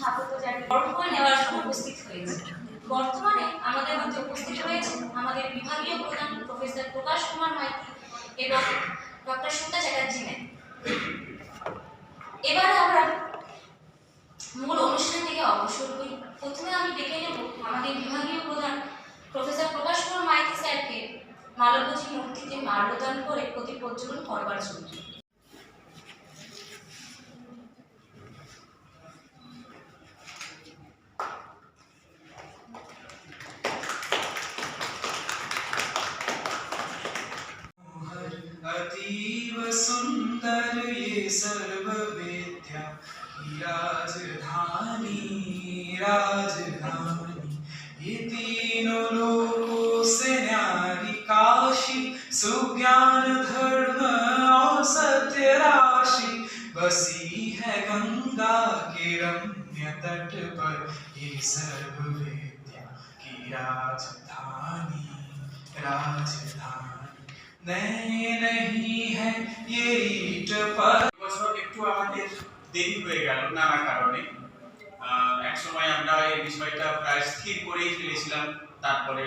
স্বাগত জানিয়ে বর্তমান নেওয়ার জন্য উপস্থিত হয়েছে। বর্তমানে আমাদের মধ্যে উপস্থিত রয়েছে আমাদের বিভাগীয় প্রধান প্রফেসর প্রকাশ কুমার মাইতি এবং ডক্টর সুতা চ্যাটার্জি ম্যাম। এবারে আমরা মূল অনুষ্ঠান থেকে অবসর হই প্রথমে আমি ডেকে নেব আমাদের বিভাগীয় প্রধান প্রফেসর প্রকাশ কুমার মাইতি স্যারকে মালবতী মূর্তিতে মাল্যদান করে প্রতি প্রজ্বলন করবার জন্য। राजधानी राजधानी। ये तीनों लोगों से न्यारी काशी, सुज्ञान, धर्म और सत्य राशि। बसी है गंगा के रम्य तट पर, ये सर्व विद्या की राजधानी राजधानी। नहीं नहीं है ये ईट पर। দেরি হয়ে গেল নানা কারণে। আহ, একসময় আমরা এই বিষয়টা প্রায় স্থির করেই ফেলেছিলাম তারপরে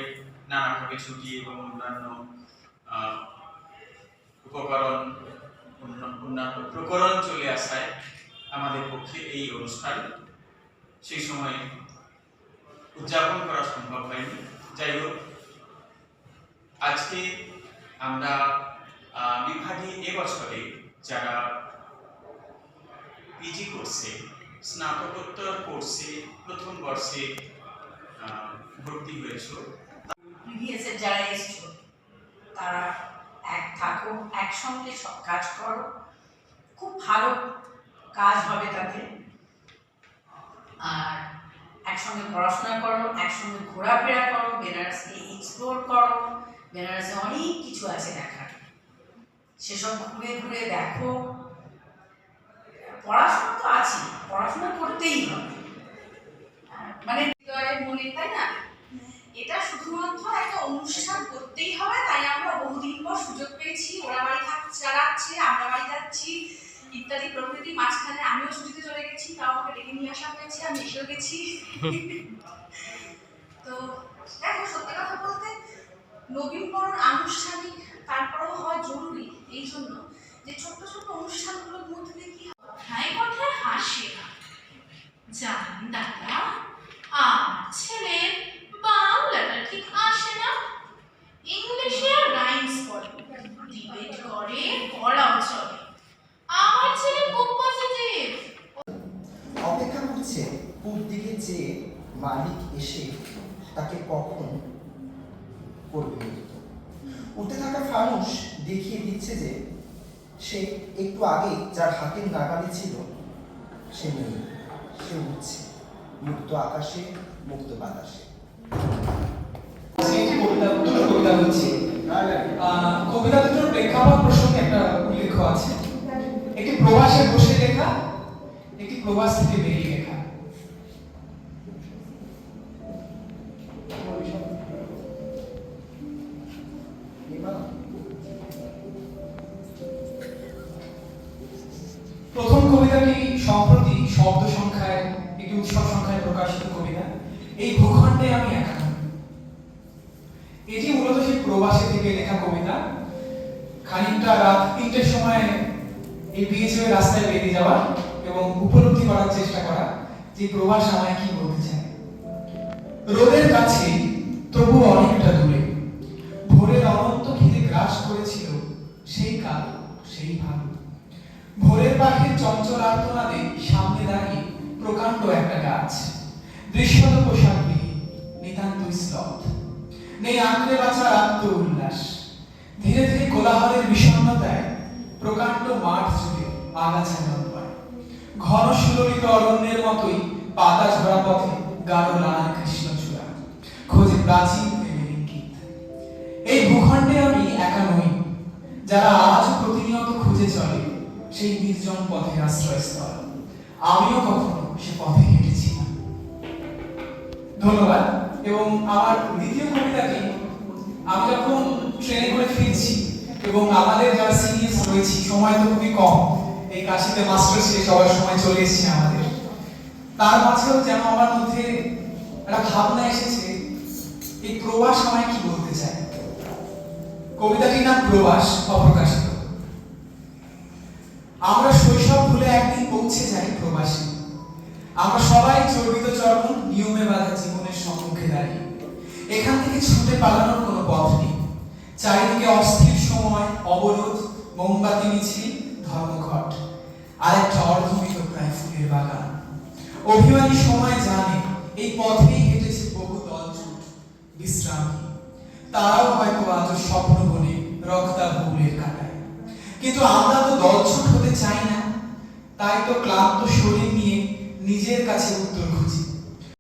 নানাভাবে ছুটি এবং অন্যান্য উপকরণ অন্যান্য প্রকরণ চলে আসায় আমাদের পক্ষে এই অনুষ্ঠান সেই সময় উদযাপন করা সম্ভব হয়নি। যাই হোক আজকে আমরা বিভাগে এবছরে যারা পিজি কোর্সে স্নাতকোত্তর কোর্সে প্রথম বর্ষে ভর্তি হয়েছো। প্রিভিয়াসে যারা এসছো, তারা এক থাকো, একসঙ্গে সব কাজ করো। খুব ভালো কাজ হবে তাতে। আর একসঙ্গে পড়াশোনা করো, একসঙ্গে ঘোরাফেরা করো বেনারসকে এক্সপ্লোর করো, বেনারসে অনেক কিছু আছে দেখার। সেসব ঘুরে ঘুরে দেখো পড়াশোনা তো আছে পড়াশোনা করতেই হবে। মানে হৃদয়ের মনে, তাই না? এটা শুধুমাত্র একটা অনুষ্ঠান করতেই হবে, তাই আমরা বহুদিন পর সুযোগ পেয়েছি। ওরা বাড়ি চালাচ্ছে, আমরা বাড়ি যাচ্ছি, ইত্যাদি প্রভৃতি মাঝখানে আমিও ছুটিতে চলে গেছি, তাও আমাকে ডেকে নিয়ে আসা হয়েছে, আমি এসেও গেছি। তো দেখো, সত্যি কথা বলতে নবীনবরণ আনুষ্ঠানিক, তারপরেও হওয়া জরুরি, এই জন্য। যে ছোট্ট ছোট্ট অনুষ্ঠানগুলোর মধ্যে দিয়ে কি? কথায় কথায় হাসে না। জানেন দাদা আমার ছেলের বাংলাটা ঠিক আসে না। ইংলিশে রাইমস পড়ে ডিবেট করে, পড়াও চলে। আমার ছেলে খুব পজিটিভ অপেক্ষা করছে, পূব দিকে যে মালিক এসে তাকে কখন করবে। উঠতে থাকা ফানুস দেখিয়ে দিচ্ছে যে সে একটু আগে যার হাতের নাগালে ছিল সে নেই। সে উঠছে মুক্ত আকাশে মুক্ত বাতাসে। কবিতা দুটো কবিতা বলছি আহ, কবিতা দুটোর প্রেক্ষাপট প্রসঙ্গে একটা উল্লেখ আছে। একটি প্রবাসে বসে লেখা একটি প্রবাস থেকে বেরিয়ে লেখা। প্রথম কবিতাটি সম্প্রতি শব্দ সংখ্যায়, একটি উৎসব সংখ্যায় প্রকাশিত কবিতা? এই ভূখণ্ডে আমি একা। এটি মূলত সেই প্রবাসী থেকে লেখা কবিতা। খানিকটা রাত তিনটের সময় এই বিএচএ রাস্তায় বেরিয়ে যাওয়া এবং উপলব্ধি করার চেষ্টা করা যে প্রবাস আমায় কি বলতে চায়। রোদের কাছে তবু অনেকটা দূরে। ভোরের অনন্ত খিদে গ্রাস করেছিল সেই কাল, সেই ভালো। ভোরের পাখির চঞ্চল আর্তনাদে সামনে দাঁড়িয়ে প্রকাণ্ড একটা গাছ। দৃশ্যত পোশাকবিহীন, নিতান্ত স্তব্ধ নেই আঁকড়ে বাঁচার আত্ম উল্লাস। ধীরে ধীরে কোলাহলের বিষণ্ণতায় প্রকাণ্ড মাঠ জুড়ে আগাছা জন্মায়। ঘন সুললিত অরণ্যের মতোই পাতা ঝরা পথে গাঢ় লাল কৃষ্ণচূড়া খোঁজে প্রাচীন এই ভূখণ্ডে আমি একা নই। যারা আজ সেই নির্জন পথের আশ্রয়স্থল আমিও কখনো সে পথে হেঁটেছিলাম ধন্যবাদ। এবং আমার দ্বিতীয় কবিতাটি, আমি যখন ট্রেনে করে ফিরছি এবং আমাদের যারা সিনিয়র্স রয়েছি, সময় তো খুবই কম, এই কাশিতে মাস্টার ছিল সবার সময় চলে এসেছে আমাদের। তার মাঝেও যেন আমার মধ্যে একটা ভাবনা এসেছে, এই প্রবাস আমায় কি বলতে চায়? কবিতাটির নাম প্রবাস, অপ্রকাশিত। আমরা শৈশব ভুলে একদিন পৌঁছে যাই প্রবাসী। আমরা সবাই চর্বিত চর্ম নিয়মে বাঁধা জীবনের সম্মুখে দাঁড়িয়ে। এখান থেকে ছুটে পালানোর কোনো পথ নেই। চারিদিকে অস্থির সময়, অবরোধ, মোমবাতি, মিছিল, ধর্মঘট, আর একটা অর্ধমিত প্রায় ফুলের বাগান। অভিমানী সময় জানে, এই পথেই হেঁটেছে বহু দলছুট, বিশ্রাম। তারাও হয়তো আজ স্বপ্ন বনে রক্তা ভুলের কাটায়। কিন্তু আমরা তো দলছুট চাই না। তাই তো ক্লান্ত শরীর নিয়ে নিজের কাছে উত্তর খুঁজি।